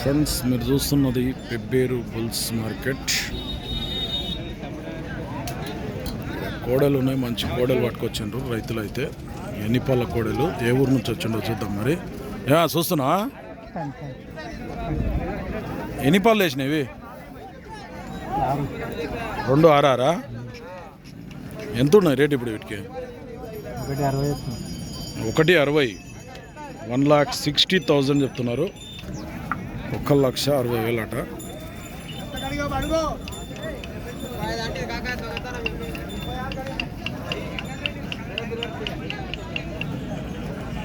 Friends మీరు చూస్తున్నది Pebbair bulls market. కోడలు ఉన్నాయి మంచి కోడలు పట్టుకొచ్చిండ్రు రైతులు అయితే ఎన్ని పళ్ళ కోడలు ఏ ఊరు నుంచి వచ్చిండో చూద్దాం మరి. యా చూస్తున్నా? ఎన్ని పళ్ళు వేసినవి రెండు ఆరారా? ఎంత ఉన్నాయి రేట్ ఇప్పుడు వీటికి? ఒకటి అరవై ఒకటి అరవై. వన్ లాక్ సిక్స్టీ థౌజండ్ చెప్తున్నారు. ఒక లక్ష అరవై వేలు అట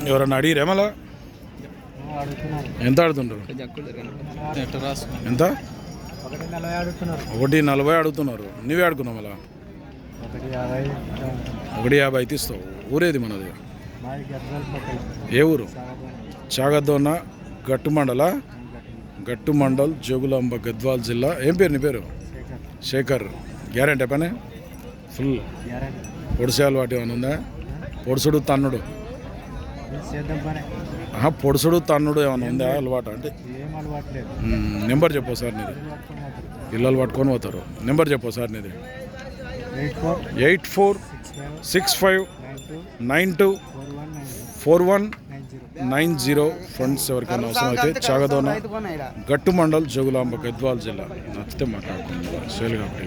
ఎవరన్నా అడిగిరే మళ్ళా? ఎంత ఆడుతుంటారు ఎంత? ఒకటి నలభై అడుగుతున్నారు. నువ్వే ఆడుకున్నావు మళ్ళా? ఒకటి యాభై ఇస్తావు ఊరేది మనది? ఏ ఊరు? చాగద్దోన్న గట్టు మండల గట్టు మండల్ జోగులాంబ గద్వాల్ జిల్లా. ఏం పేరు నీ పేరు? శేఖర్. గ్యారెంటీ పని? ఫుల్. పొడిసేయాలి పొడిసే అలవాటు ఏమైనా ఉందా? పొడుసుడు తన్నుడు. ఆహా, పొడుసుడు తన్నుడు ఏమైనా ఉందా? అలవాటు అంటే. నెంబర్ చెప్పు సార్ నీది. ఇళ్ళలు పట్టుకొని పోతారు. నెంబర్ చెప్పు సార్ నీది. Eight four eight four six five nine two four one nine zero friends ఎవరికైనా అవసరం అయితే చాగదోన గట్టు మండల్ జోగులాంబ గద్వాల్ జిల్లా. నచ్చితే మాట్లాడుకుందాం సేల్ కాబట్టి